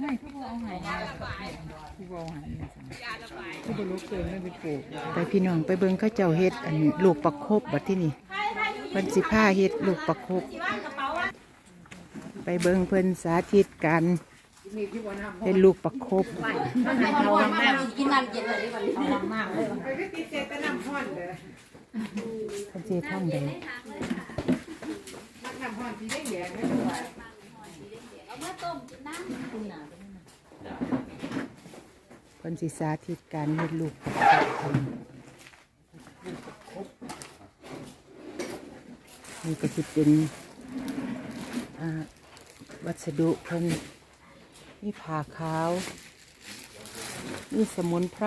ไม่เขาบอกเอาใหายเขาบอกเอาใหายเขาบอกลูกเกินไม่ไปปลูกไปพี่น้องไปเบิ่งเขาเจ้าเฮ็ดอันลูกประคบบัดที่นี่เพิ่นสิพาเฮ็ดลูกประคบ ไปเบิ่งเพิ่นสาธิตการเฮ็ดลูกประคบเอาวางมากกินน้ำเย็นเลยวันนี้เอาวางมากเลยเพิ่นสิทำได้ เพิ่นสิสาธิตการเฮ็ดลูกประคบนี่ก็สิเป็นอ่าวัสดุเพิ่นมีผ้าขาว มีสมุนไพร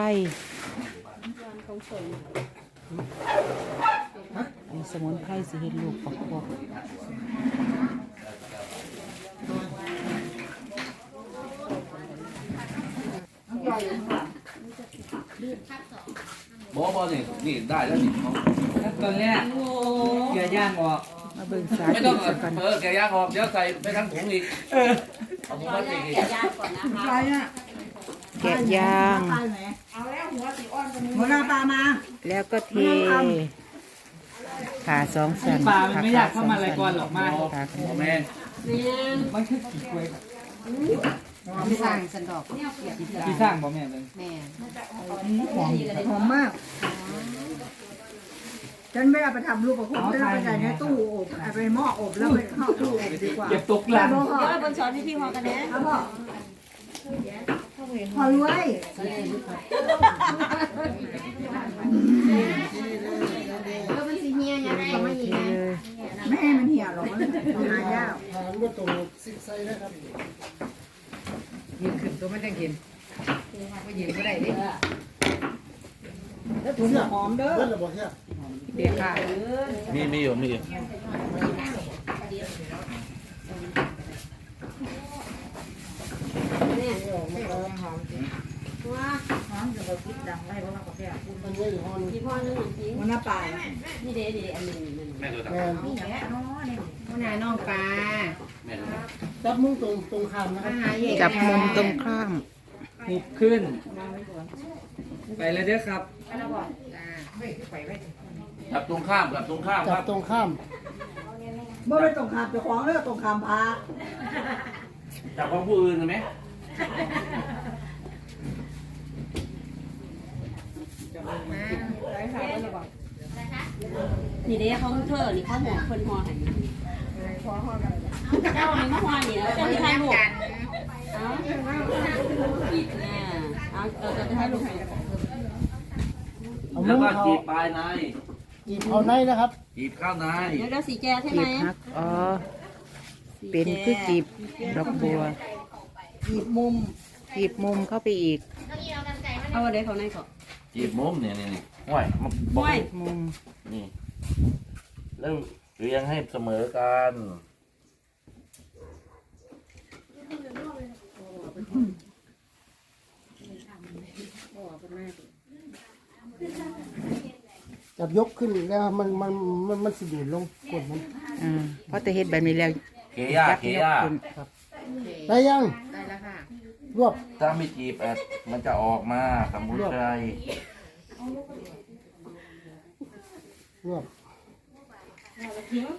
มีสมุนไพรสิเฮ็ดลูกประคบ บอบอนี่นี่ได้แล้วนี่เขาขั้นตอนแรกเกลือย่างออกมาเบิ่งสาไม่ธิต้องตสักกันเออแกย่างออกเดี๋ยวใส่ไปทั้งถุงอีกเอาถุงพลาสติกอีกย่างก่อนนะคะ แกะย่าง หัวหน้าปลามา แล้วก็เทขาสองสันปลามันไม่อยากเข้ามาอะไรก่อนหรอกมาขาพ่อแม่ มันคือกี่กล้วย ไม่สร้างสันดอกพี่สร้างบ่แม่เลยแม่หอมมาก ฉันไม่เอาไปทำลูกประคบฉันเอาไปใส่ในตู้อบเอาไปหม้ออบแล้วไปเข้าตู้อบดีกว่าเก็บตกหลังเดี๋ยวบนช้อนให้พี่พอกันนะเอาพ่อพอรวยก็มันสีเฮียยังไงไม่เทยีเลยไม่ให้มันเหี่ยวหรอกมันหายากยืนขึ้นตัว มันจังเห็นก็ยืนก็ได้ดิแล้วถุงหอมเด้อเดี๋ยวค่ะมีมีอยู่มีอยู่พี่พ่อนึงจริงหัวหน้าปลานี่เด็ดอันหนึ่งแม่ดูแม่พ่อนาน้องปลาแม่ดู จับมุ้งตรงตรงข้ามนะครับอาหารใหญ่จับมุมตรงข้ามหุบขึ้น ไปเลยเด้อครับ จับตรงข้ามกับตรงข้ามคจัรับบตรงข้ามเมื่อไปตรงข้ามเจ้าของเด้อตรงข้ามพาจับของผู้อื่นไหมนี่เด็เขาเธอนี่เขาหัวคนหัวหัน เจ้านี่มาหัวนี่แล้วเจ้าที่ให้ลูกเอาเอาเออจะไปให้ลูกเอาแล้วมุ้งก็เขาจีบปลายในจีบเขาในนะครับจีบข้าวในเดี๋ยวเราสีแกใช่ไหมบฮักอ๋อเป็นคือกีบดอกบัวจีบมุมกีบมุมเข้าไปอีก เอาอะไรเขาในก่อนจีบมุมเนี่ยนี่นี่ห้วยมาบอห้วยมุมนี่แล้วเรียงให้เสมอกัน จับยกขึ้นแล้วมันมันมันมันสิดูดลงกดมันอ่าเพราะแต่เฮ็ดแบบนี้แล้วเกย่ายักเกยกย่าขึ้นได้ยังได้แล้วค่ะรวบถ้าไม่จีบแอดมันจะออกมาสมุนไพรรวบ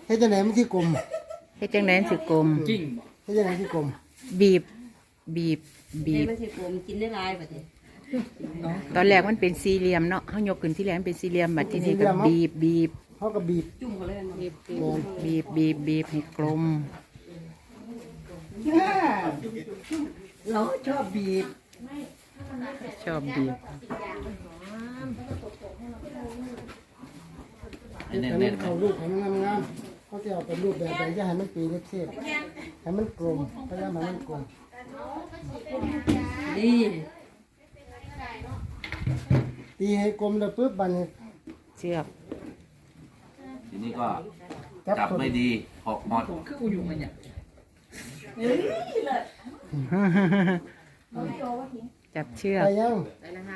เฮ็ดจังไหนมันที่กลมเฮ็ดจังได๋สิกลมจริงเฮ็ดจังไหนที่กลมบีบ บีบบีเด็บมันสิกลมกินได้ลายแบบนี้ตอนแรกมันเป็นสี่เหลี่ยมเนาะเฮายกขึ้นที่แรกมันเป็นสี่เหลี่ยมบัดทีนี้ก็บีบบีบเขาก็บีบจุ่มเขาเลยแม่นบีบบีบบีบให้กลมเราชอบบีบชอบบีบอันเน้นี้นๆเขารูปให้มันงามๆเขาจะเอาเป็นรูปแบบไหนจะให้มันปีเล็กเศษให้มันกลมพยายามให้มันกลม ดีตีให้กลมแล้วปุ๊บบัดนเชือกทีนี้ก็จับจับตัวไม่ดีหอกหมดคือกูอยู่มันเนี่ยจับเชือกไปยัง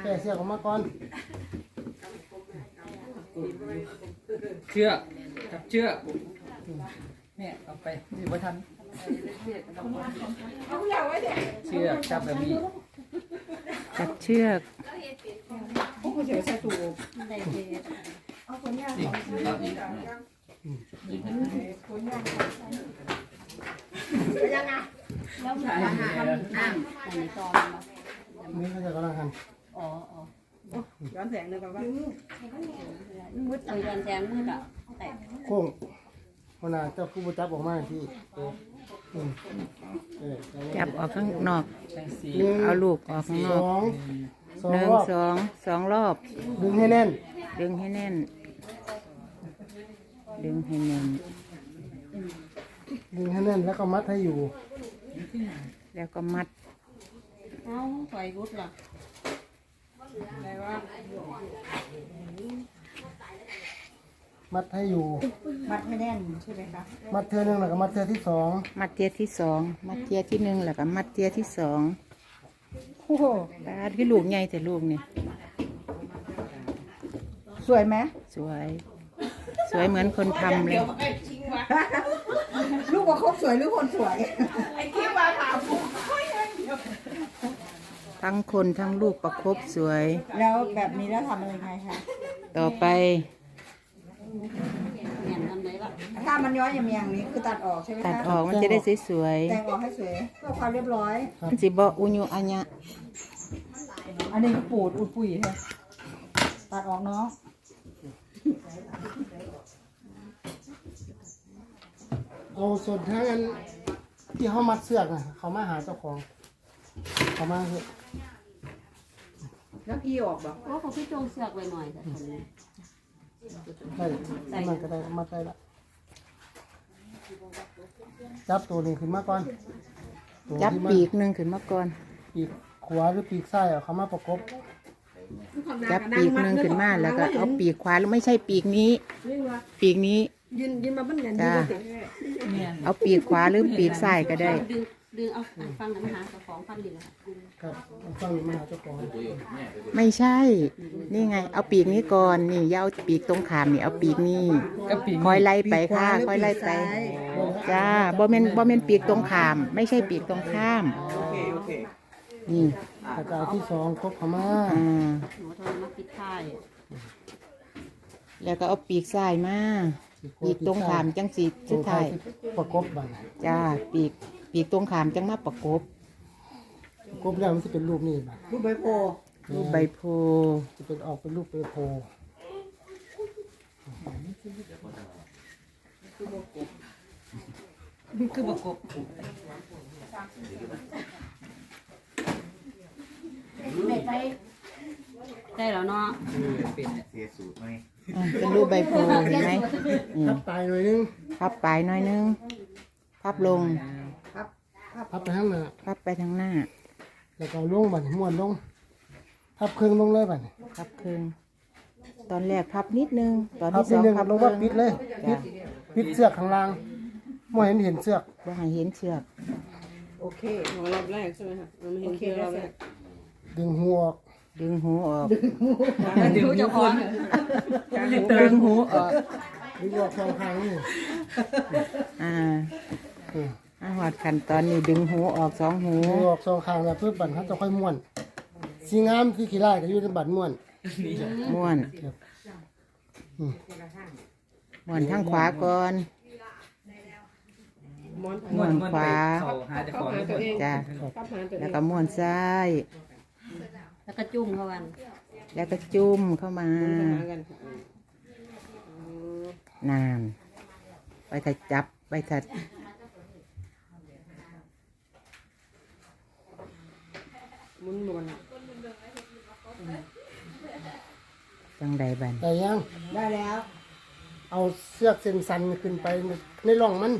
แก่เสียออกมาก่อนเชือกจับเชือกแม่เอาไปอยู่บ่ทัน เชือกจับแบบนี้จับเชือกได้เทนี่เอาอีกอันนี้ตอนนี่เขาจะกำลังหันอ๋ออ๋อย้อนแสงเลยป่ะมืดเอาย้อนแสงมืดอะแต่โค้ง หัวหน้าเจ้าผู้บจับออกมาที่เอออืมเออจับออกข้างนอกจังสีหนึ่งเอาลูกออกข้างนสอกองสอหงนึ่งรอบสองสองรอบ ดึงให้แน่น ดึงให้แน่น ดึงให้แน่น ดึงให้แน่นแล้วก็มัดให้อยู่แล้วก็มัด เอ้าไฟรุดล่ะ มัดให้อยู่ มัดไม่แน่นใช่ไหมคะมัดเทือหนึงแล้วก็มัดเทือที่สองมัดเทียที่สองมัดเทียที่หนึ่งแล้วก็มัดเทียที่สองโอ้โหปลาที่ลูกใหญ่แต่ลูกนี่สวยไหมสวย สวยเหมือนคนทำเลย ลูกประคบสวยหรือคนสวยทั้งคนทั้งลูกประคบสวย แล้วแบบนี้แล้วทำอะไรไงคะ ต่อไป เห็นอันไหนล่ะถ้ามันย้อยอย่างอย่างนี้คือตัดออกใช่ไหมตัดคะออกมันจะได้สวยแต่งออกให้สวยเพื่อความเรียบร้อย ๆมันสิบอุญุอัญญะอันนี้ปูดอุดปุ๋ยใช่ไหมตัดออกเนาะเอาส่วนทั้งอันที่เขามัดเสือกนะเขามาหาเจ้าของ เขามาเถอะแล้วพี่ออกบ่โอ้เขาพี่จงเสือกไว้หน่อยแต่คนนี้ ได้มันก็ได้มัดได้ละจับตัวนี้ขึ้นมาก่อนตัวจับที่มันปีกหนึ่งขึ้นมาก่อน ปีกขวาหรือปีกซ้ายเอาเขามาประกบจับปีกหนึ่งขึ้นมาแล้วก็เอาปีกขวาแล้วไม่ใช่ปีกนี้ ปีกนี้ ยืนยืนมาบ้านเงินจ้าเนี่ยเอาปีกขวาหรือปีกซ้ายก็ได้ ดึง ดึงเอาฟังหน่อยมาหาเจ้าของพันดีละค่ะครับเอาฟังมาหาเจ้าของไม่ใช่ นี่ไง เอาปีกนี้ก่อน นี่อย่าเอาปีกตรงขามนี่ เอาปีกนี้กับปีกคอยไล่ไปค่ะคอยไล่ไป จ้าบ่แม่นบ่แม่นปีกตรงขาม ไม่ใช่ปีกตรงข้าม โอเค โอเค นี่แล้วก็เอาที่สองครบเขามาอ่า หนูโทรมาปิดท้ายแล้วก็เอาปีกซ้ายมา ปีกตรงขามจังสีตรสุงดท้าท้ายยที่ประกบบันจ้า ปีก ปีกตรงขามจังมาประกบประกบแล้วมันจะเป็นรูปนี่บัดรูปใบโพรูปใบโพจะเป็นออกเป็นรูปเปโพคือประกบได้แล้วเนาะเป็นเนี่ยอ่าเป็นรูปใบโพเห็นไหมอืมพับปลายหน่อยนึงพับปลายหน้อยนึงพับลง พับไปข้างหน้าพับไปทางหน้า แล้วก็เอาลงบัดม้วนลง พับครึ่งลงเลยบัดพับครึ่งตอนแรกพับนิดนึง ตอนพับที่สนิองดนึงพับลงว่าครึ่ปิดเลยปิจ้ะดปิดเสือกข้างล่างไม่เห็นเห็นเสือกบ่ให้เห็นเชือกโอเครอบแรกใช่ไหมคะมันไม่โอเห็นเคเชือกแล้รวอบแรกดึงหัวออกดึงหูออกเดี๋ยวนิ้วคนดึงหูออกดึงออกสองข้างนี่อ่าอื มอาหอดขั้นตอนนี้ดึงหูออกสองหูดึงออกสองข้างแล้วเพื่อบัดเขาจะค่อยม้วนสีงามสีขี้ร้ายก็อยู่ในบัดม้วนม้วนอืมม้วนทางขวาก่อน ม้วนม้วนขวา เขาหาเจ้าของไม่หมดจ้ะทับหาตัวเอแล้วงก็ม้วนซ้าย แล้วก็จุ่มเข้ากันแล้วก็จุ่มเข้ามา หากันนาน ไปถัดจับ ไปถัด มุนม้วนจังใดบันแต่ยังได้แล้ว เอาเสือกเส้นสันขึ้นไปในร่องมัน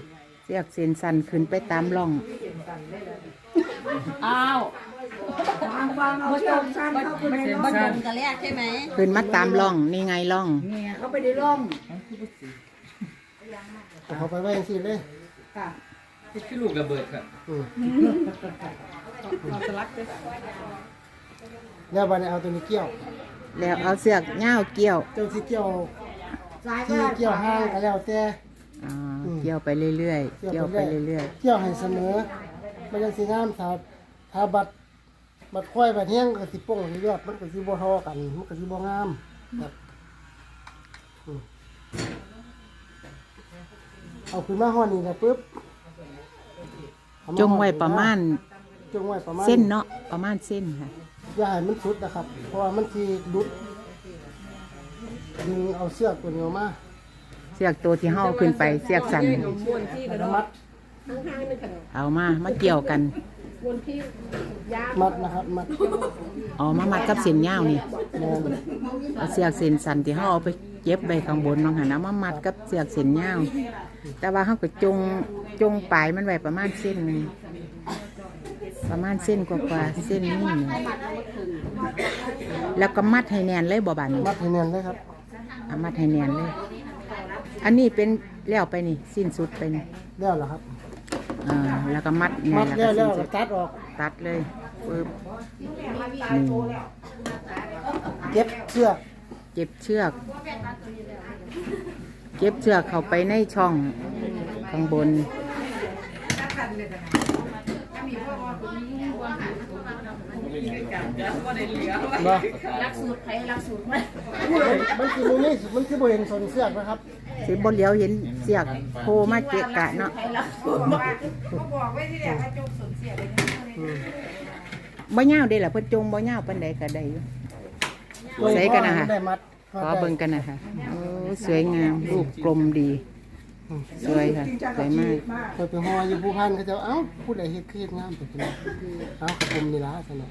เสียกเส้นสันขึ้นไปตามร่อง อ้าววางวางเอาเชือกสั้นเข้าไปในร่องบ้านจงกันแรกใช่ไหมขึ้นมาตามร่อง นี่ไงร่อง เนี่ยเข้าไปในร่องเอาเขาไปไว้อย่างนี้เลยค่ะที่คือลูกระเบิดครับ อืม เอาสลักไปแล้วบัดนี้เอาตัวนี้เกี่ยว แล้วเอาเสือกเง่าวเกี่ยวเจ้าที่เกี่ยวซ้ายก็ที่ได้เกี่ยวห้างก็แล้วแต่ อ่าเกี่ยวไปเรื่อยๆ เกี่ยวไปเรื่อยเกี่ยวให้เสมอมันยังสีงามถ้าถ้ถ้าบัดบัดควายบัดแห้งก็สิป่งสิเลือดมันก็สิบ่เทอกัน มันก็สิบ่งามครับอืมเอาขึ้นมาห้อนี้นะปึ๊บเอามาจงไว้ห่อประมาณ จงไว้ประมาณเส้นเนาะประมาณเส้นค่ะอย่าให้มันสุดนะครับ เพราะว่ามันสิดุดดึงเอาเสื้อกตัวนี้ออกมาเสือกตัวที่เฮาเอาขึ้นไปเสือกสันแล้วก็มัดเอามามาเกี่ยวกันมัดนะครับมัดเอ๋อมามัดกับเส้นยาวนี่แน่นเอาเสือกเส้นสันที่เฮาเอาไปเย็บใบข้างบนน้องหันเอามามัดกับเสือกเส้นยาวแต่ว่าเฮาก็จงจงปลายมันไว้ประมาณเส้นหนึง ประมาณเส้นกว่าๆเส้นนี้หนึ่งแล้วก็มัดให้แน่นเลยบ่บานนี้มัดให้แน่นเลยครับเอามัดให้แน่นเลย อันนี้เป็นแล้วไปนี่ สิ้นสุดไปนี่แล้วเหรอครับอ่าแล้วก็มัดแน่มันดแล้วแล้ก็วสิ้แล้นวสุก็ดตัดออกตัดเลยปึ๊บนี่เก็บเสื้อกเก็บเชือก เก็บเชือกเข้าไปในช่องข้างบน เนาะรักสูตรใครรักสูตรมันมันคือมันนี่มันคือบ่เห็นสนเสื้อกนะครับสิบนเหลียวเห็นเสียกโผล่มาเกะกะเนาะใครรักสูตรบ่เดียาวเด้ล่ะเพิ่นจงบ่ยาวปานใดก็ได้อยู่ใส่กันนะฮะขอเบิ่งกันนะคะโอ้สวยงามรูปกลมดี สวยค่ะสวยมากเปิดไปห่ออยู่ผู้พันเขาจะเอ้าผู้ใดเฮ็ดคือเฮ็ดงามไปเป็นเอ้าผมนี่ล่ะซั่นน่ะ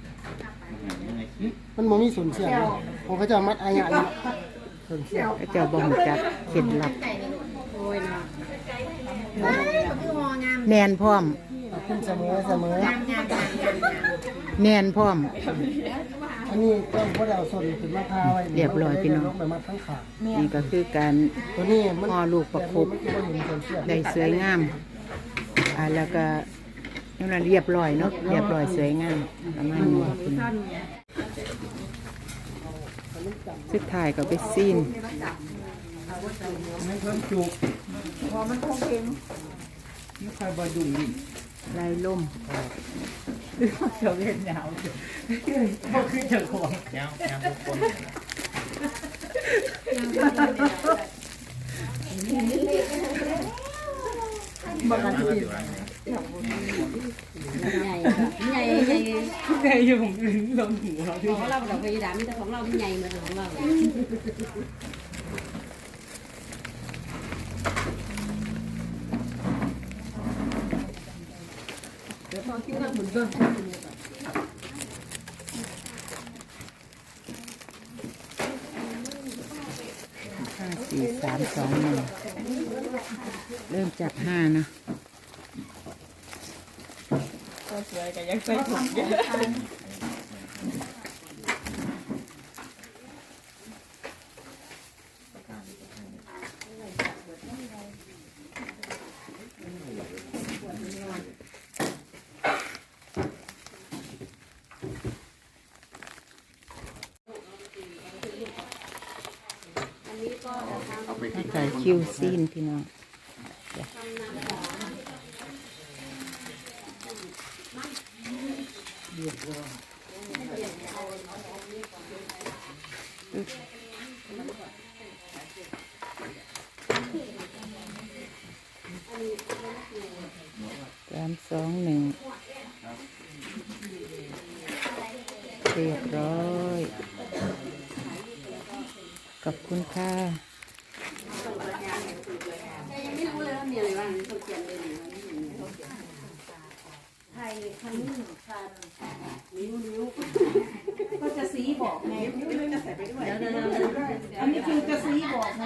มันบ่มีสนเสื้อกนะผมก็จะมัดอายะอยู่สนเสื้อกพระเจ้าบ่ฮู้จักเคล็ดลับแนนพร้อมขึ้นเสมอเสมอแนนพร้อม อันนี้ต้องบ่ได้เอาสนขึ้นมาพาไว้เรียบร้อยพี่น้องลงไปมัดทั้งขานี่ก็คือการ ตัวนี้มันห่อลูกประคบ แบบนี้มันจะบ่เห็นสนเสื้อกได้สวยงามอ่าแล้วก็นั่นนะเรียบร้อยเนาะเรียบร้อยสวยงามประมาณนี้คุณสุดท้ายก็ไปซีนไม่เพิ่มจุกพอมันคงเก่งนี่ใครบาดุงนี่ ลายล่มเจ้าเล่นยาวก็คือเจ้าของยาวยาวทุกคนใหญ่ใหญ่ใหญ่ใครอยู่ของอื่นลงหัวของเราเราพยายามมีแต่ของเราใหญ่เหมือนของเรา ห้าสี่สามสองหนึ่งเริ่มจากห้านะมาถ่าย คิวซีนพี่น้องสามสองหนึ่งเรียบร้อย ขอบคุณค่ะ คันนี้หนึ่งคันนิ้วนิ้วก็จะสีบอกไงนิ้วนึงใส่ไปด้วยอันนี้คือจะสีบอกไง